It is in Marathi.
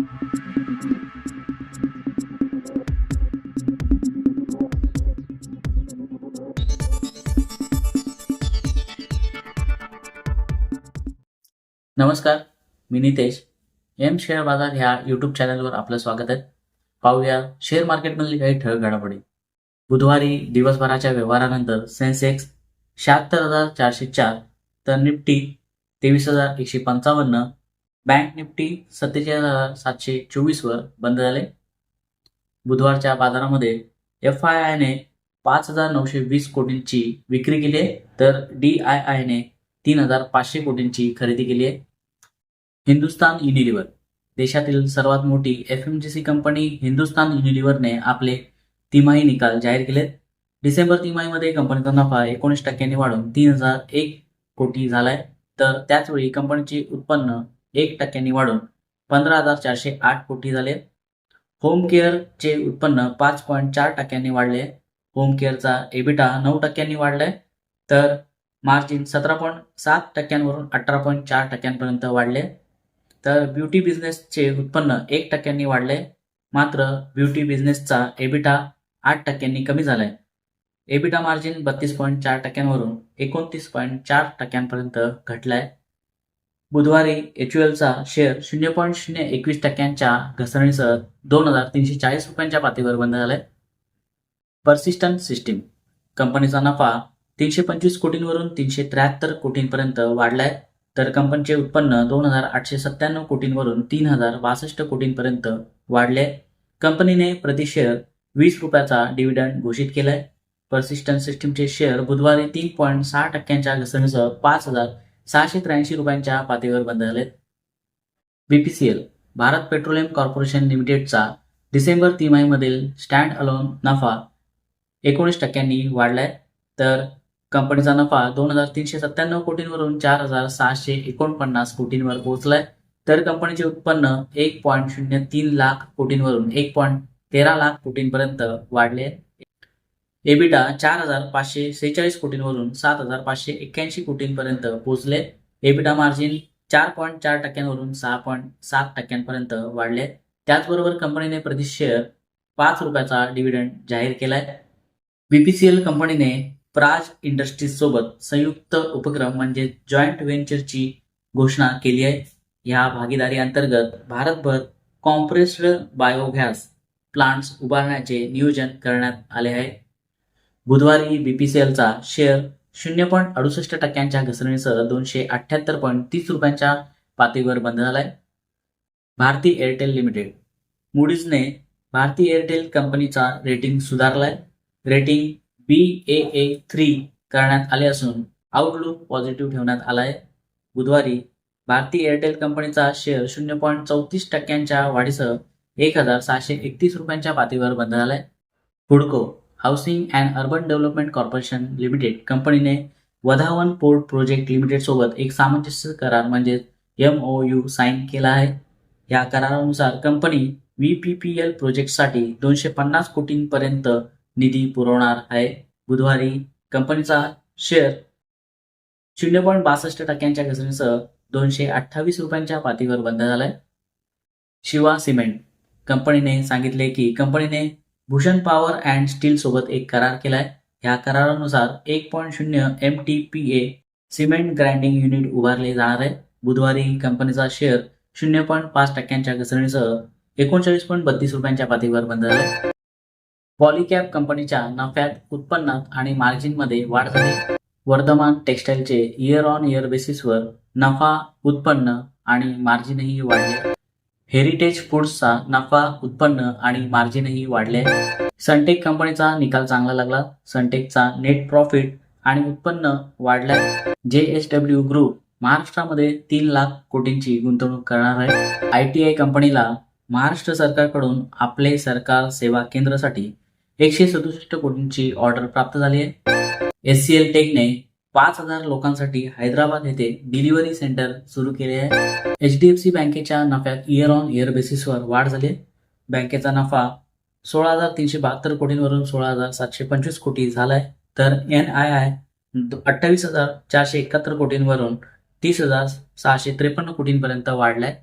नमस्कार मी नितेश. एम शेअर बाजार ह्या युट्यूब चॅनलवर आपलं स्वागत आहे. पाहूया शेअर मार्केटमधील काही ठळक घडामोडी. बुधवारी दिवसभराच्या व्यवहारानंतर सेन्सेक्स शहात्तर हजार चारशे चार तर निफ्टी तेवीस हजार एकशे पंचावन्न बँक निफ्टी सत्तेचाळीस हजार सातशे चोवीसवर बंद झाले. बुधवारच्या बाजारामध्ये एफ आय आयने पाच हजार नऊशे वीस कोटींची विक्री केली आहे तर डी आय आयने तीन हजार पाचशे कोटींची खरेदी केली आहे. हिंदुस्तान युनिलिव्हर देशातील सर्वात मोठी F M C G company Hindustan युनिलिव्हरने आपले तिमाही निकाल जाहीर केलेत. डिसेंबर तिमाहीमध्ये कंपनीचा नफा एकोणीस टक्क्यांनी वाढून तीन हजार एक कोटी झालाय. तर त्याचवेळी कंपनीचे उत्पन्न एक टक्क्यांनी वाढून पंधरा हजार चारशे आठ कोटी झाले. होम केअरचे उत्पन्न पाच पॉईंट चार टक्क्यांनी वाढले. होम केअरचा एबिटा नऊ टक्क्यांनी वाढलाय. तर मार्जिन सतरा पॉईंट सात टक्क्यांवरून अठरा पॉईंट चार टक्क्यांपर्यंत वाढले. तर ब्युटी बिझनेसचे उत्पन्न एक टक्क्यांनी वाढले. मात्र ब्युटी बिझनेसचा एबिटा आठ टक्क्यांनी कमी झालाय. एबिटा मार्जिन बत्तीस पॉईंट चार टक्क्यांवरून एकोणतीस पॉईंट चार टक्क्यांपर्यंत घटलाय. बुधवारी एच चा शेअर शून्य पॉईंट शून्य एकवीस टक्क्यांच्या घसरणीसह दोन हजार तीनशे चाळीस रुपयांच्या पातळीवर बंद झालाय. पर्सिस्टंट सिस्टीम कंपनीचा नफा तीनशे पंचवीस कोटींवरून तीनशे त्र्याहत्तर कोटींपर्यंत वाढलाय. तर कंपनीचे उत्पन्न दोन हजार आठशे सत्त्याण्णव कोटींवरून तीन हजार बासष्ट कोटींपर्यंत वाढले कंपनीने प्रति शेअर वीस रुपयाचा डिव्हिडंड घोषित केलाय. पर्सिस्टंट सिस्टीमचे शेअर बुधवारी तीन पॉईंट सहा टक्क्यांच्या घसरणीसह पाच हजार सहाशे त्र्याऐंशी रुपयांच्या पातळीवर बंद झालेत बीपीसीएल भारत पेट्रोलियम कॉर्पोरेशन लिमिटेडचा डिसेंबर तिमाहीमधील स्टँड अलोन नफा एकोणीस टक्क्यांनी वाढलाय. तर कंपनीचा नफा दोन हजार तीनशे सत्त्याण्णव कोटींवरून चार हजार सहाशे एकोणपन्नास कोटींवर पोहोचलाय. तर कंपनीचे उत्पन्न एक पॉईंट शून्य तीन लाख कोटींवरून एक पॉईंट तेरा लाख कोटींपर्यंत वाढले एबिटा चार हजार पाचशे सेहेचाळीस कोटींवरून सात हजार पाचशे एक्क्याऐंशी कोटींपर्यंत पोहोचले. एबिटा मार्जिन चार पॉईंट चार टक्क्यांवरून सहा पॉईंट सात टक्क्यांपर्यंत वाढले. त्याचबरोबर कंपनीने प्रति शेअर पाच रुपयाचा डिव्हिडंड जाहीर केलाय. बीपीसीएल कंपनीने प्राज इंडस्ट्रीज सोबत संयुक्त उपक्रम म्हणजे जॉईंट व्हेंचरची घोषणा केली आहे. या भागीदारी अंतर्गत भारतभर कॉम्प्रेस्ड बायोगॅस प्लांट्स उभारण्याचे नियोजन करण्यात आले आहे. बुधवारी बीपीसीएलचा शेअर शून्य पॉईंट अडुसष्ट टक्क्यांच्या घसरणीसह दोनशे अठ्ठ्याहत्तर पॉईंट तीस रुपयांच्या पातळीवर बंद झालाय. Bharti Airtel limited. मुडीजने Bharti Airtel कंपनीचा rating सुधारलाय. Rating B A A three करण्यात आले असून आउटलुक पॉझिटिव्ह ठेवण्यात आलाय. बुधवारी भारती एअरटेल कंपनीचा शेअर शून्य पॉईंट चौतीस टक्क्यांच्या वाढीसह एक हजार सहाशे एकतीस रुपयांच्या पातळीवर बंद झालाय. हुडको housing and urban development corporation limited कंपनीने वधावन पोर्ट प्रोजेक्ट लिमिटेड सोबत एक सामंजस्य करार म्हणजेच एम ओ यू साईन केला आहे. या करारानुसार company V P P L प्रोजेक्टसाठी दोनशे पन्नास कोटींपर्यंत निधी पुरवणार आहे. बुधवारी कंपनीचा शेअर शून्य पॉईंट बासष्ट टक्क्यांच्या घसरणीसह दोनशे अठ्ठावीस रुपयांच्या पातळीवर बंद झालाय. शिवा सिमेंट कंपनीने सांगितले की कंपनीने भूषण पॉवर अँड स्टील सोबत एक करार केलाय. या करारानुसार एक पॉईंट शून्य M T P A cement grinding unit उभारले जाणार आहे. बुधवारी कंपनीचा शेअर शून्य पॉईंट पाच टक्क्यांच्या घसरणीसह एकोणचाळीस पॉईंट बत्तीस रुपयांच्या पातळीवर बंद झालाय पॉलिकॅप कंपनीच्या नफ्यात उत्पन्नात आणि मार्जिनमध्ये वाढ झाली. वर्धमान टेक्स्टाईलचे इयर ऑन इयर बेसिसवर नफा उत्पन्न आणि मार्जिनही वाढले. हेरिटेज फूड्सचा नफा उत्पन्न आणि मार्जिनही वाढले. सनटेक कंपनीचा निकाल चांगला लागला. सनटेकचा नेट प्रॉफिट आणि उत्पन्न वाढलाय जे एस डब्ल्यू ग्रुप महाराष्ट्रामध्ये तीन लाख कोटींची गुंतवणूक करणार आहे. आय टी आय कंपनीला महाराष्ट्र सरकारकडून आपले सरकार सेवा केंद्रासाठी एकशे सदुसष्ट कोटींची ऑर्डर प्राप्त झाली आहे. एस सी एल टेकने पाच हजार लोकांसाठी हैदराबाद येथे डिलिव्हरी सेंटर सुरू केले आहे. एच डी एफ सी बँकेच्या नफ्यात इयर ऑन इयर बेसिसवर वाढ झाली बँकेचा नफा सोळा हजार तीनशे बहात्तर कोटींवरून सोळा हजार सातशे पंचवीस कोटी झालाय तर एन आय आय अठ्ठावीस हजार चारशे एकाहत्तर कोटींवरून तीस हजार सहाशे त्रेपन्न कोटींपर्यंत वाढलाय